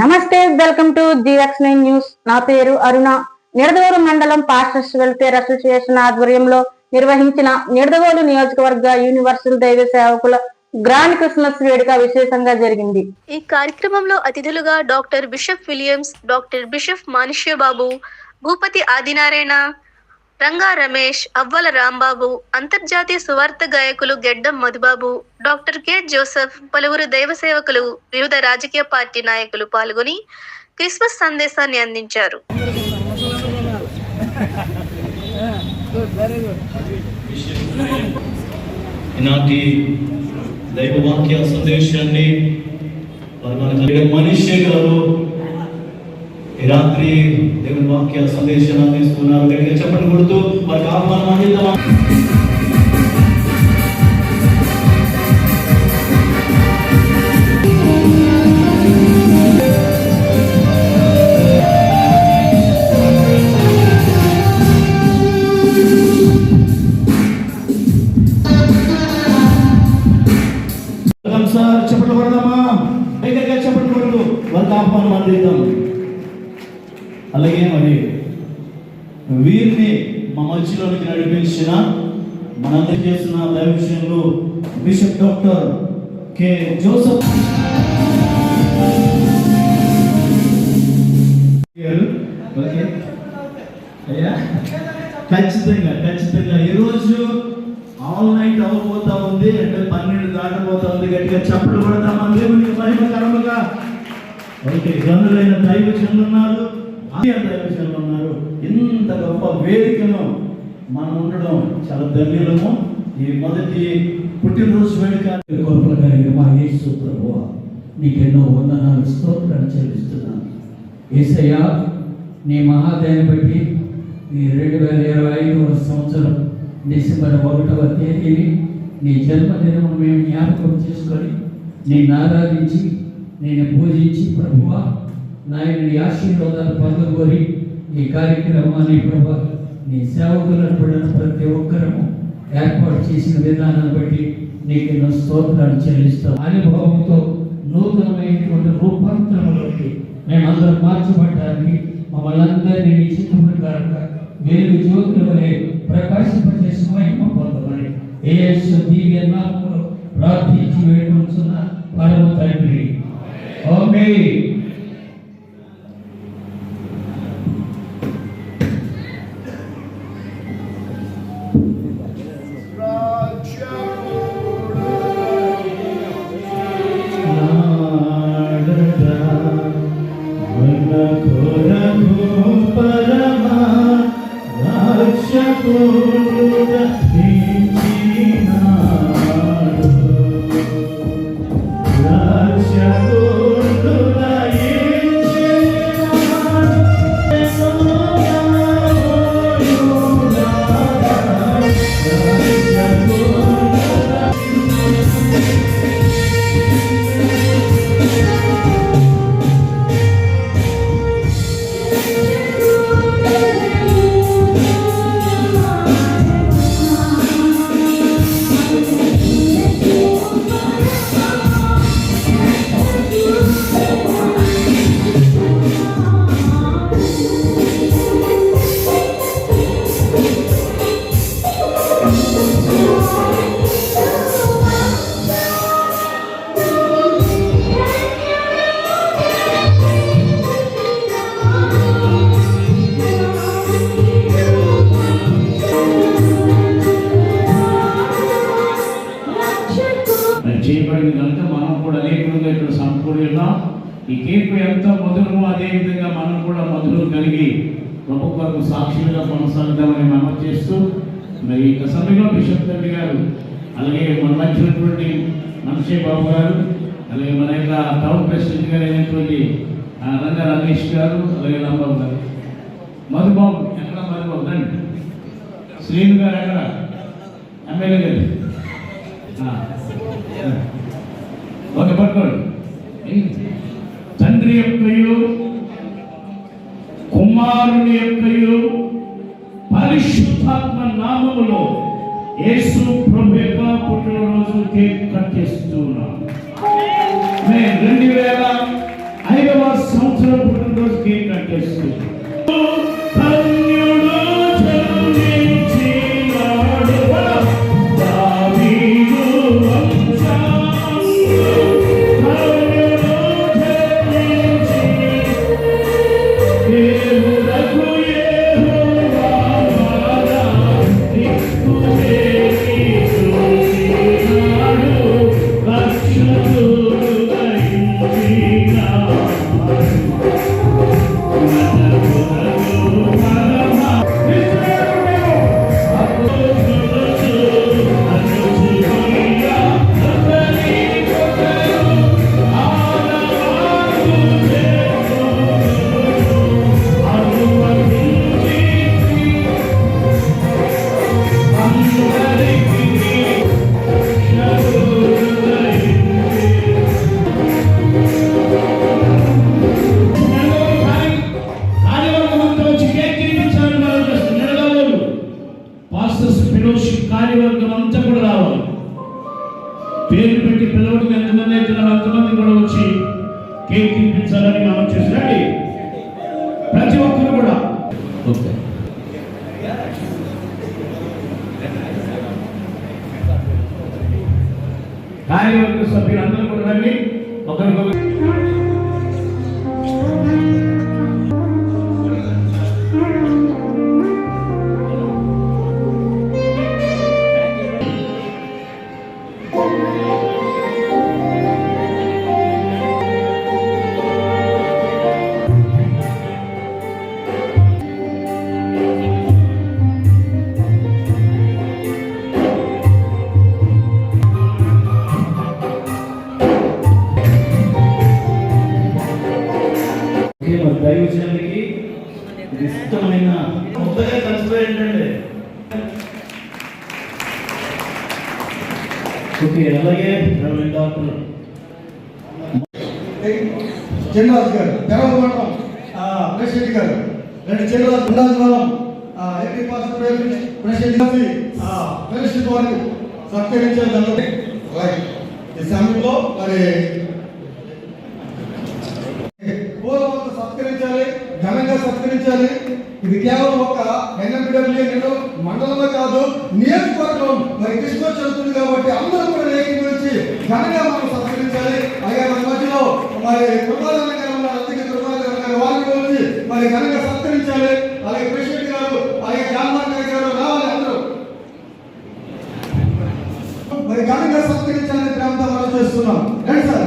నమస్తే welcome to GX nine news. నా పేరు అరుణ. నిడదవోలు మండలం పాస్టర్స్ వెల్ఫేర్ అసోసియేషన్ ఆధ్వర్యంలో నిర్వహించిన నిడదవోలు నియోజకవర్గ యూనివర్సల్ దైవ సేవకుల గ్రాండ్ క్రిస్మస్ వేడుక విశేషంగా జరిగింది. ఈ కార్యక్రమంలో అతిథులుగా doctor bishop Williams doctor bishop Manushyababu Bhupathi Adinarayana Ranga Ramesh Avvala Rambabu అంతర్జాతీయ సువార్త గాయకులు గెడ్డం మధుబాబు డాక్టర్ కె. జోసెఫ్ పలువురు దైవ సేవకులు వివిధ రాజకీయ పార్టీ నాయకులు పాల్గొని క్రిస్మస్ సందేశాన్ని అందించారు. ఈనాటి దైవవాక్య సందేశాన్ని మనిషి గారు ఈ రాత్రి దేవుని వాక్య సందేశాన్ని అందిస్తున్నారు. గట్టిగా చెప్పండి కొడుతూ వారికి ఆహ్వానం అందిద్దామా? చెప్పండి కొడదామా? దగ్గరగా చెప్పండి కొడుతూ వారికి ఆహ్వానం అందిద్దాం. అలాగే మరి వీరిని మా మధ్యలోనికి నడిపించిన మనందరి చేసిన దైవ విషయంలో బిషప్ డాక్టర్ కె. జోసఫ్ అయ్యా. ఖచ్చితంగా ఖచ్చితంగా. ఈరోజు ఆల్ నైట్ అవ్వబోతా ఉంది అంటే పన్నెండు దాటబోతా ఉంది గట్టిగా చప్పుడు పడతామని దేవునికి మహిమకరముగా ఓకే గనులైన దైవ ఉన్నారు. ఆత్మీయ ఉన్నారు ఇంత గొప్ప వేదికను మనం ఉండడం చాలా ధన్యులము ఈ మొదటి పుట్టినరోజు వేడుక కృపల కలిగిన మా యేసు ప్రభువ నీకెన్నో వందనాలు స్తోత్రాలు చెల్లిస్తున్నాను. ఏసయ్యా నీ మహాదయని బట్టి నీ రెండు వేల ఇరవై ఐదవ సంవత్సరం డిసెంబర్ ఒకటవ తేదీని నీ జన్మదినం మేము జ్ఞాపకం చేసుకొని నేను ఆరాధించి నేను పూజించి ప్రభువ నాయన ఆశీర్వాదాలు పొందగోరి ఈ కార్యక్రమాన్ని ప్రభా నీ సేవకులను పడిన ప్రతి ఒక్కరము ఏర్పాటు చేసిన విధానాన్ని బట్టి నీకు నా స్తోత్రాన్ని చెల్లిస్తాను అనుభవంతో నూతనమైనటువంటి రూపాంతరంలోకి మేమందరం మార్చబడ్డానికి మమ్మల్ని అందరినీ నీ చిత్త ప్రకారంగా వేరు జ్యోతుల వలె ప్రకాశింపచేసి మహిమ పొందమని. ఏ దీవ్య నామములో ప్రార్థించి వేడు మరి ఈ తీర్పు ఎంత మధురమో అదేవిధంగా మనం కూడా మధురం కలిగి ప్రభు కొరకు సాక్షులుగా కొనసాగుదామని మనం చేస్తూ మరి ఈ సమయంలో బిషప్ తండ్రి గారు అలాగే మన మధ్య మనసే బాబు గారు అలాగే మన యొక్క టౌన్ ప్రెసిడెంట్ గారు అయినటువంటి రంగ రంగా రమేష్ గారు అలాగే రాంబాబు గారు. మధుబాబు ఎక్కడ మధుబాబు? రండి. శ్రీను గారు ఎక్కడ? ఎమ్మెల్యే గారు. ఓకే పట్టుకోండి తండ్రి యొక్కయు కుమారుని యొక్క పరిశుద్ధాత్మ నామములో యేసు ప్రభు యొక్క పుట్టినరోజు కేక్ కార్యవర్గ సభ్యులందరూ కూడా రండి. ఒకరికొకరు చిన్నరాజు గారు తెరవల మండలం ప్రెసిడెంట్ గారు. రెండు చిన్నరాజు ఉండాల్సిన ఏపీ పాస్ ప్రెసిడెంట్ ప్రెసిడెంట్ వారికి సత్కరించారు దాంట్లో ఈ సమయంలో మరి పూర్వంతో సత్కరించాలి ఘనంగా సత్కరించాలి. ఇది కేవలం ఒక ఎన్ఎంపీడబ్ల్యూ మండలమే కాదు నియోజకవర్గం దాన్ని కనుక సత్కరించాలి. అలాగే ప్రెసిడెంట్ గారు అలాగే జాన్మార్ గారు రావాలి అందరూ. మరి కనుక సత్కరించాలని ప్రాంతం మనం చేస్తున్నాం. రండి సార్.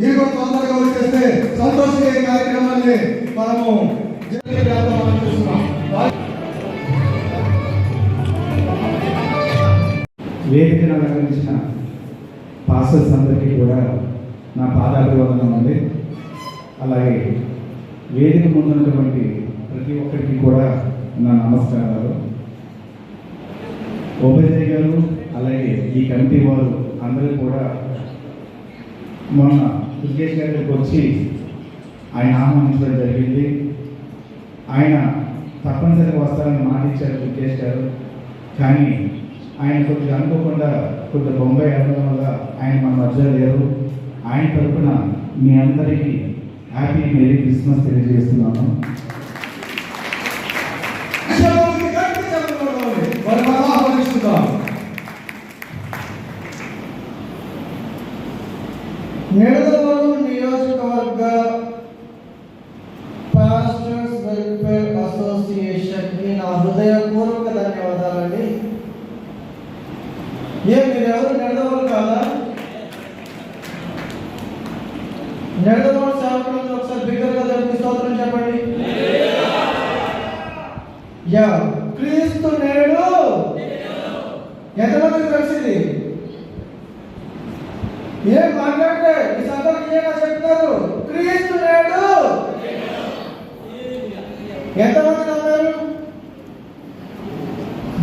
మీరు కూడా తొందరగా వచ్చేస్తే సంతోషంగా ఈ కార్యక్రమాన్ని మనము జరిగే ప్రేమతో మనం చేస్తున్నాం. వేదికను అలంకరించిన పాస్టర్స్ అందరికీ కూడా నా పాదాభివందనం ఉంది అలాగే వేదిక ముందున్నటువంటి ప్రతి ఒక్కరికి కూడా నా నమస్కారాలు. ఓపెన్ గారు అలాగే ఈ కమిటీ వారు అందరూ కూడా మొన్న దుర్గేష్ గారికి వచ్చి ఆయన ఆహ్వానించడం జరిగింది. ఆయన తప్పనిసరిగా వస్తారని మాటిచ్చారు దుర్గేష్ గారు. కానీ ఆయన కొద్దిగా అనుకోకుండా కొద్దిగా బొంబాయి వెళ్ళడం వల్ల ఆయన మన మధ్య లేరు ఆయన తరఫున మీ అందరికీ హ్యాపీ మెరీ క్రిస్మస్ తెలియజేస్తున్నాను. నేను గట్టి చెప్పడం మరి మనం ఆహ్వానిస్తున్నాం నిడదవోలు నియోజకవర్గ పాస్టర్స్ వెల్ఫేర్ అసోసియేషన్కి నా హృదయపూర్వక ధన్యవాదాలండి ఏ మీరు ఎవరు నిడదవోలు కాదా నిడదవోలు సేవకులకు ఒకసారి బిగ్గరగా దేవునికి స్తోత్రం చెప్పండి యా క్రీస్తు నేడు ఎంతమందికి తెలిసింది ఏం మాట్లాడితే ఈ సందర్భం ఏమైనా చెప్తారు క్రీస్తు నేడు ఎంతమంది నమ్మారు?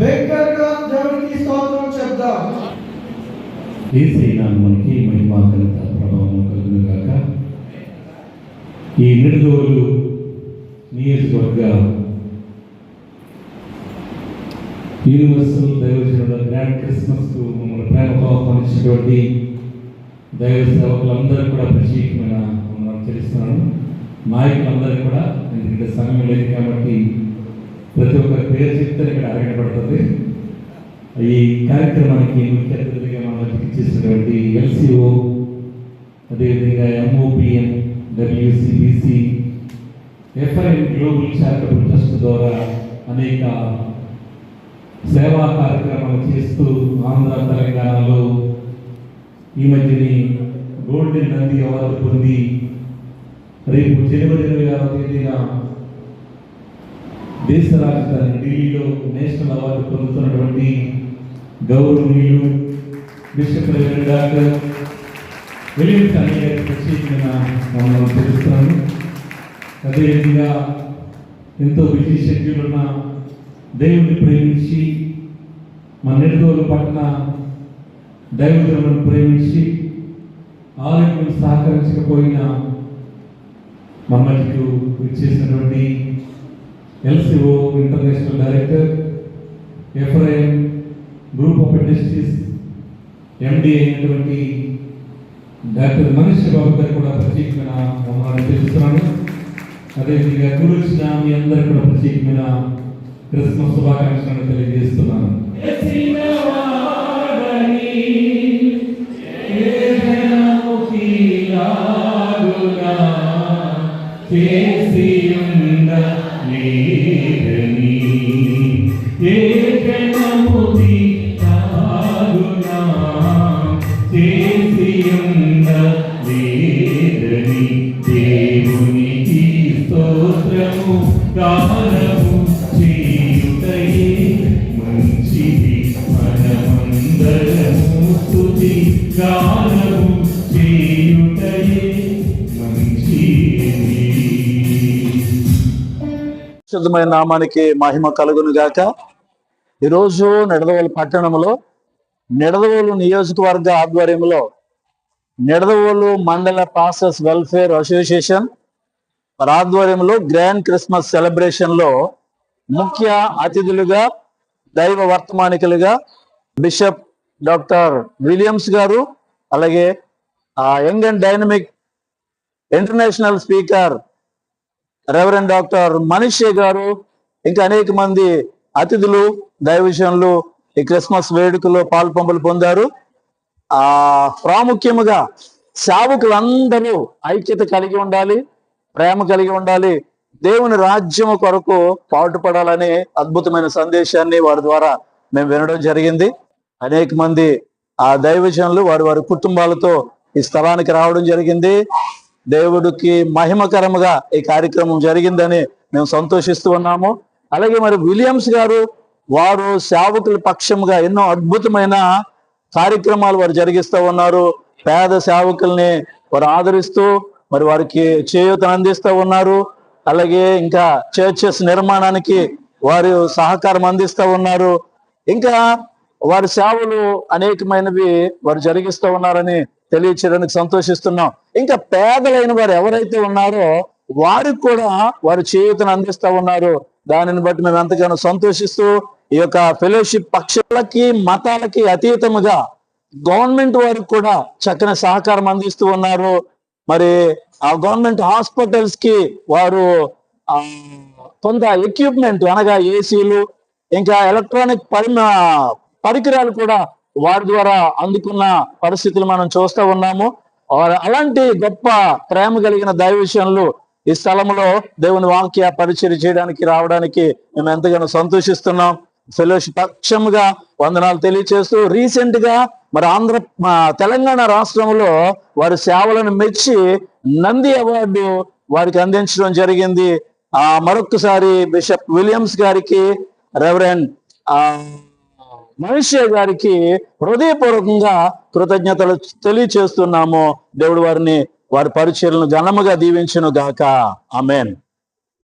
బిగ్గరగా దేవునికి స్తోత్రం చెప్దాం. ఏసై నామమునికి మహిమా కలిత ప్రభావం కలుగును గాక. ఈ నిడుదోలు నియోజకవర్గ యూనివర్సల్ దైవజనుల గ్రాండ్ క్రిస్మస్ మమ్మల్ని ప్రేమతో ఆహ్వానించినటువంటి దైవ సేవకులందరూ కూడా నాయకులందరికీ కూడా ఎందుకంటే సమయం లేదు కాబట్టి ప్రతి ఒక్కరి పేరు చెప్తే ఇక్కడ అరగడబడుతుంది ఈ కార్యక్రమానికి ముఖ్య అతిథిగా మనం మధ్యకి చేసినటువంటి ఎల్సిఓ అదేవిధంగా MOPM WCBC FIM global charitable trust ద్వారా అనేక సేవా కార్యక్రమాలు చేస్తూ ఆంధ్ర తెలంగాణలో ఈ మధ్యని గోల్డెన్ నంది అవార్డు పొంది రేపు జనవరి ఇరవై ఆరో తేదీన దేశ రాజధాని ఢిల్లీలో నేషనల్ అవార్డు పొందుతున్నటువంటి గౌరవనీయులు బిషప్ రెవరెండ్ డాక్టర్ విలియమ్స్ అనే గారికి ప్రత్యేకంగా వందనాలు తెలుస్తున్నాను అదేవిధంగా ఎంతో బిజీ షెడ్యూల్ ఉన్న దేవుని ప్రేమించి మా నిడదోలు పట్ల దైవజనులను ప్రేమించి ఆరోగ్యం సహకరించకపోయినా మమ్మల్ని మధ్యకు ఇచ్చేసినటువంటి LCO international director FIM group of industries MD అయినటువంటి డాక్టర్ మనీష్ బాబు గారు కూడా ప్రత్యేకమైన వందనాలు తెలుస్తున్నాను అదేవిధంగా గురుచిన మీ అందరికీ కూడా ప్రత్యేకమైన క్రిస్మస్ శుభాకాంక్షలను తెలియజేస్తున్నాను దేవునికి స్తోత్రము గానము చేయుటయే మంచిది మనమందరము స్తుతి గానము పరిశుద్ధమైన నామానికి మహిమ కలుగును గాక ఈరోజు నిడదవోలు పట్టణంలో నిడదవోలు నియోజకవర్గ ఆధ్వర్యంలో నిడదవోలు మండల పాసెస్ వెల్ఫేర్ అసోసియేషన్ వారి ఆధ్వర్యంలో గ్రాండ్ క్రిస్మస్ సెలబ్రేషన్లో ముఖ్య అతిథులుగా దైవ వర్తమానికలుగా బిషప్ డాక్టర్ విలియమ్స్ గారు అలాగే young and dynamic international speaker reverend doctor మనీషే గారు ఇంకా అనేక మంది అతిథులు దైవజనులు ఈ క్రిస్మస్ వేడుకలో పాల్పంపులు పొందారు. ఆ ప్రాముఖ్యముగా సేవకులందరూ ఐక్యత కలిగి ఉండాలి ప్రేమ కలిగి ఉండాలి దేవుని రాజ్యము కొరకు పాటుపడాలనే అద్భుతమైన సందేశాన్ని వారి ద్వారా మేము వినడం జరిగింది. అనేక మంది ఆ దైవజనులు వారి వారి కుటుంబాలతో ఈ స్థలానికి రావడం జరిగింది. దేవుడికి మహిమకరముగా ఈ కార్యక్రమం జరిగిందని మేము సంతోషిస్తూ ఉన్నాము. అలాగే మరి విలియమ్స్ గారు వారు సేవకుల పక్షముగా ఎన్నో అద్భుతమైన కార్యక్రమాలు వారు జరిగిస్తూ ఉన్నారు. పేద సేవకుల్ని వారు ఆదరిస్తూ మరి వారికి చేయూతను అందిస్తూ ఉన్నారు. అలాగే ఇంకా చర్చెస్ నిర్మాణానికి వారు సహకారం అందిస్తూ ఉన్నారు. ఇంకా వారి సేవలు అనేకమైనవి వారు జరిగిస్తూ ఉన్నారని తెలియచేయడానికి సంతోషిస్తున్నాం. ఇంకా పేదలైన వారు ఎవరైతే ఉన్నారో వారికి కూడా వారి చేయూతను అందిస్తూ ఉన్నారు. దానిని బట్టి మేము ఎంతగానో సంతోషిస్తూ ఈ యొక్క ఫెలోషిప్ పక్షులకి మతాలకి అతీతముగా గవర్నమెంట్ వారికి కూడా చక్కని సహకారం అందిస్తూ ఉన్నారు. మరి ఆ గవర్నమెంట్ హాస్పిటల్స్కి వారు కొంత ఎక్విప్మెంట్ అనగా ఏసీలు ఇంకా ఎలక్ట్రానిక్ పరిమ పరికరాలు కూడా వారి ద్వారా అందుకున్న పరిస్థితులు మనం చూస్తూ ఉన్నాము. అలాంటి గొప్ప ప్రేమ కలిగిన దైవ విషయంలో ఈ స్థలంలో దేవుని వాక్య పరిచయం చేయడానికి రావడానికి మేము ఎంతగానో సంతోషిస్తున్నాం. ఫెలోషిప్ పక్షముగా వందనాలు తెలియచేస్తూ రీసెంట్గా మరి ఆంధ్ర తెలంగాణ రాష్ట్రంలో వారి సేవలను మెచ్చి నంది అవార్డు వారికి అందించడం జరిగింది. ఆ మరొకసారి బిషప్ విలియమ్స్ గారికి రెవరెండ్ మనిషి మనుష్య గారికి హృదయపూర్వకంగా కృతజ్ఞతలు తెలియచేస్తున్నాము. దేవుడు వారిని వారి పరిచయలను ఘనముగా దీవించును గాక అమెన్